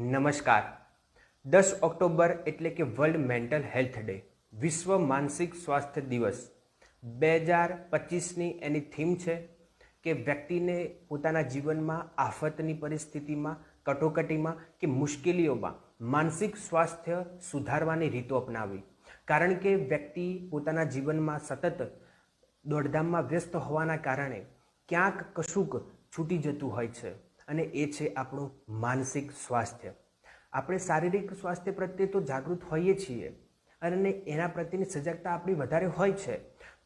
નમસ્કાર. દસ ઓક્ટોબર એટલે કે વર્લ્ડ મેન્ટલ હેલ્થ ડે, વિશ્વ માનસિક સ્વાસ્થ્ય દિવસ. બે હજાર પચીસની એની થીમ છે કે વ્યક્તિને પોતાના જીવનમાં આફતની પરિસ્થિતિમાં, કટોકટીમાં કે મુશ્કેલીઓમાં માનસિક સ્વાસ્થ્ય સુધારવાની રીતો અપનાવી. કારણ કે વ્યક્તિ પોતાના જીવનમાં સતત દોડધામમાં વ્યસ્ત હોવાના કારણે ક્યાંક કશુંક છૂટી જતું હોય છે. અને એ છે આપણું માનસિક સ્વાસ્થ્ય. આપણે શારીરિક સ્વાસ્થ્ય પ્રત્યે તો જાગૃત હોઈએ છીએ અને એના પ્રત્યેની સજાગતા આપણી વધારે હોય છે.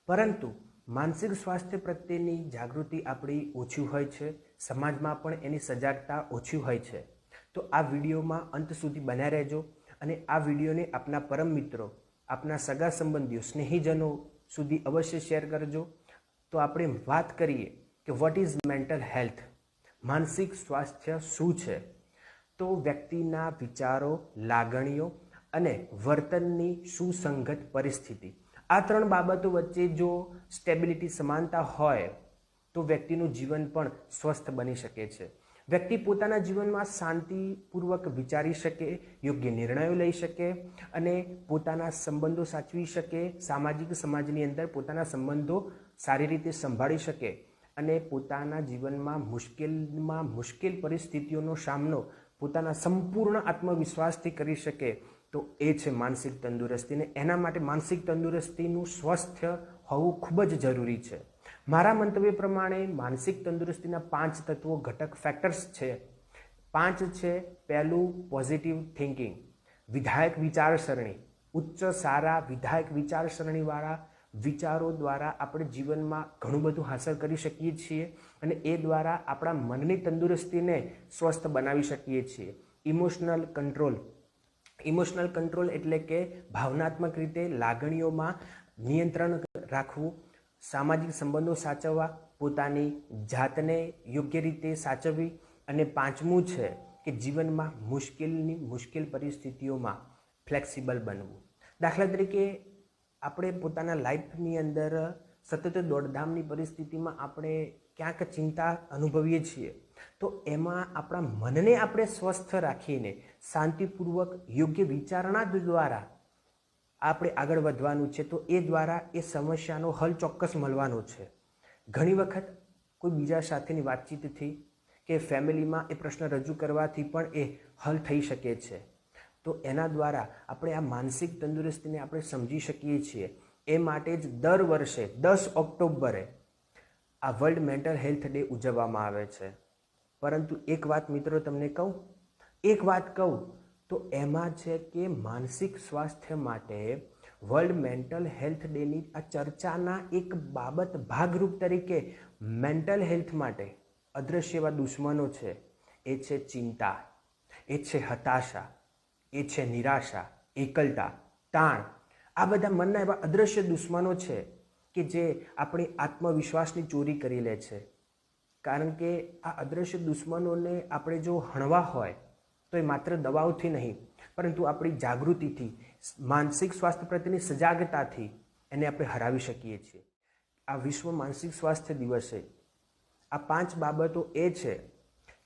પરંતુ માનસિક સ્વાસ્થ્ય પ્રત્યેની જાગૃતિ આપણી ઓછી હોય છે, સમાજમાં પણ એની સજાગતા ઓછી હોય છે. તો આ વિડીયોમાં અંત સુધી બન્યા રહેજો અને આ વિડીયોને આપના પરમ મિત્રો, આપના સગા સંબંધીઓ, સ્નેહીજનો સુધી અવશ્ય શેર કરજો. તો આપણે વાત કરીએ કે વોટ ઇઝ મેન્ટલ હેલ્થ માનસિક સ્વાસ્થ્ય શું છે? તો વ્યક્તિના વિચારો, લાગણીઓ અને વર્તનની સુસંગત પરિસ્થિતિ. આ ત્રણ બાબતો વચ્ચે જો સ્ટેબિલિટી સમાનતા હોય, તો વ્યક્તિનું જીવન પણ સ્વસ્થ બની શકે છે. વ્યક્તિ પોતાના જીવનમાં શાંતિપૂર્વક વિચારી શકે, યોગ્ય નિર્ણયો લઈ શકે અને પોતાના સંબંધો સાચવી શકે. સામાજિક સમાજની અંદર પોતાના સંબંધો સારી રીતે સંભાળી શકે. અને પોતાના જીવનમાં મુશ્કેલમાં મુશ્કેલ પરિસ્થિતિઓનો સામનો પોતાના સંપૂર્ણ આત્મવિશ્વાસથી કરી શકે, તો એ છે માનસિક તંદુરસ્તી. ને એના માટે માનસિક તંદુરસ્તીનું સ્વસ્થ્ય હોવું ખૂબ જ જરૂરી છે. મારા મંતવ્ય પ્રમાણે માનસિક તંદુરસ્તીના પાંચ તત્વો ઘટક ફેક્ટર્સ છે. પાંચ છે પહેલું પોઝિટિવ થિંકિંગ વિધાયક વિચારસરણી, ઉચ્ચ સારા વિધાયક વિચારસરણીવાળા વિચારો દ્વારા આપણે જીવનમાં ઘણું બધું હાંસલ કરી શકીએ છીએ અને એ દ્વારા આપણા મનની તંદુરસ્તીને સ્વસ્થ બનાવી શકીએ છીએ. ઇમોશનલ કંટ્રોલ ઇમોશનલ કંટ્રોલ એટલે કે ભાવનાત્મક રીતે લાગણીઓમાં નિયંત્રણ રાખવું, સામાજિક સંબંધો સાચવવા, પોતાની જાતને યોગ્ય રીતે સાચવવી અને પાંચમું છે કે જીવનમાં મુશ્કેલની મુશ્કેલ પરિસ્થિતિઓમાં ફ્લેક્સિબલ બનવું. દાખલા તરીકે આપણે પોતાના લાઈફની અંદર સતત દોડધામની પરિસ્થિતિમાં આપણે ક્યાંક ચિંતા અનુભવીએ છીએ. તો એમાં આપણા મનને આપણે સ્વસ્થ રાખીને, શાંતિપૂર્વક, યોગ્ય વિચારણા દ્વારા આપણે આગળ વધવાનું છે. તો એ દ્વારા એ સમસ્યાનો હલ ચોક્કસ મળવાનો છે. ઘણી વખત કોઈ બીજા સાથેની વાતચીતથી કે ફેમિલીમાં એ પ્રશ્ન રજૂ કરવાથી પણ એ હલ થઈ શકે છે. તો એના દ્વારા આપણે આ માનસિક તંદુરસ્તીને આપણે સમજી શકીએ છીએ. એ માટે જ દર વર્ષે દસ ઓક્ટોબરે આ વર્લ્ડ મેન્ટલ હેલ્થ ડે ઉજવવામાં આવે છે. પરંતુ એક વાત મિત્રો તમને કહું? એક વાત કહું, તો એમાં છે કે માનસિક સ્વાસ્થ્ય માટે વર્લ્ડ મેન્ટલ હેલ્થ ડેની આ ચર્ચાના એક બાબત ભાગરૂપ તરીકે મેન્ટલ હેલ્થ માટે અદૃશ્ય એવા દુશ્મનો છે. એ છે ચિંતા. એ છે હતાશા. એ છે નિરાશા, એકલતા, તાણ. આ બધા મનના એવા અદૃશ્ય દુશ્મનો છે કે જે આપણી આત્મવિશ્વાસની ચોરી કરી લે છે. કારણ કે આ અદૃશ્ય દુશ્મનોને આપણે જો હણવા હોય, તો એ માત્ર દવાઓથી નહીં, પરંતુ આપણી જાગૃતિથી, માનસિક સ્વાસ્થ્ય પ્રત્યેની સજાગતાથી એને આપણે હરાવી શકીએ છીએ. આ વિશ્વ માનસિક સ્વાસ્થ્ય દિવસે આ પાંચ બાબતો એ છે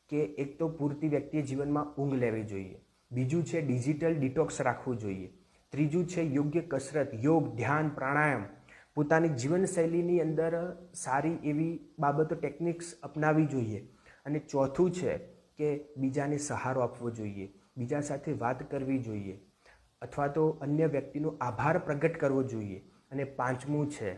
કે એક તો પૂરતી વ્યક્તિએ જીવનમાં ઊંઘ લેવી જોઈએ. બીજું છે ડિજિટલ ડિટોક્સ રાખવું જોઈએ. ત્રીજું છે યોગ્ય કસરત, યોગ, ધ્યાન, પ્રાણાયામ. પોતાની જીવનશૈલીની અંદર સારી એવી બાબતો, ટેકનિક્સ અપનાવી જોઈએ. અને ચોથું છે કે બીજાને સહારો આપવો જોઈએ. બીજા સાથે વાત કરવી જોઈએ. અથવા તો અન્ય વ્યક્તિનો આભાર પ્રગટ કરવો જોઈએ. અને પાંચમું છે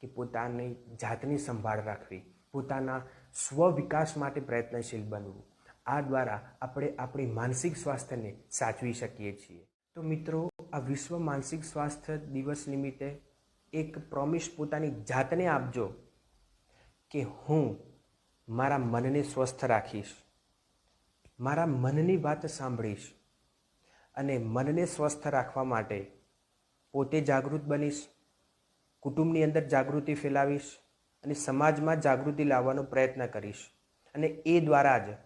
કે પોતાની જાતની સંભાળ રાખવી. પોતાના સ્વ વિકાસ માટે પ્રયત્નશીલ બનવું. આ દ્વારા આપણે આપણી માનસિક સ્વાસ્થ્યને સાચવી શકીએ છીએ. તો મિત્રો, આ વિશ્વ માનસિક સ્વાસ્થ્ય દિવસ નિમિત્તે એક પ્રોમિસ પોતાની જાતને આપજો કે હું મારા મનને સ્વસ્થ રાખીશ, મારા મનની વાત સાંભળીશ અને મનને સ્વસ્થ રાખવા માટે પોતે જાગૃત બનીશ, કુટુંબની અંદર જાગૃતિ ફેલાવીશ અને સમાજમાં જાગૃતિ લાવવાનો પ્રયત્ન કરીશ. અને એ દ્વારા જ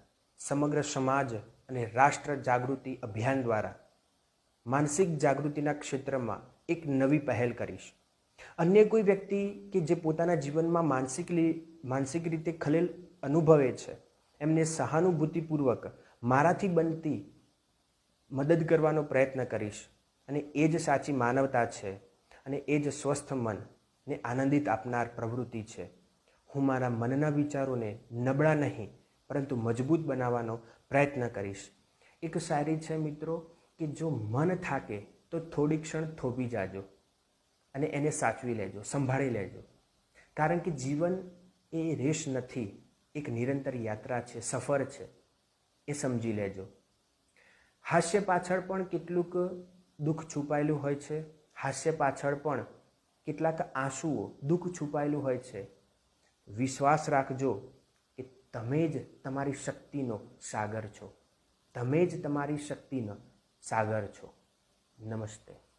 સમગ્ર સમાજ અને રાષ્ટ્ર જાગૃતિ અભિયાન દ્વારા માનસિક જાગૃતિના ક્ષેત્રમાં એક નવી પહેલ કરીશ. અન્ય કોઈ વ્યક્તિ કે જે પોતાના જીવનમાં માનસિક માનસિક રીતે ખલેલ અનુભવે છે, એમને સહાનુભૂતિપૂર્વક મારાથી બનતી મદદ કરવાનો પ્રયત્ન કરીશ અને એ જ સાચી માનવતા છે અને એ જ સ્વસ્થ મન ને આનંદિત આપનાર પ્રવૃત્તિ છે. હું મારા મનના વિચારોને નબળા નહીં પરંતુ મજબૂત બનાવવાનો પ્રયત્ન કરીશ. એક શાયરી છે મિત્રો, કે જો મન થાકે તો થોડી ક્ષણ થોભી જાજો અને એને સાચવી લેજો, સંભાળી લેજો. કારણ કે જીવન એ રેસ નથી, એક નિરંતર યાત્રા છે, સફર છે, એ સમજી લેજો. હાસ્ય પાછળ પણ કેટલુંક દુઃખ છુપાયેલું હોય છે. હાસ્ય પાછળ પણ કેટલાક આંસુઓ દુઃખ છુપાયેલું હોય છે. વિશ્વાસ રાખજો તમે જ તમારી શક્તિનો સાગર છો. તમે જ તમારી શક્તિનો સાગર છો. નમસ્તે.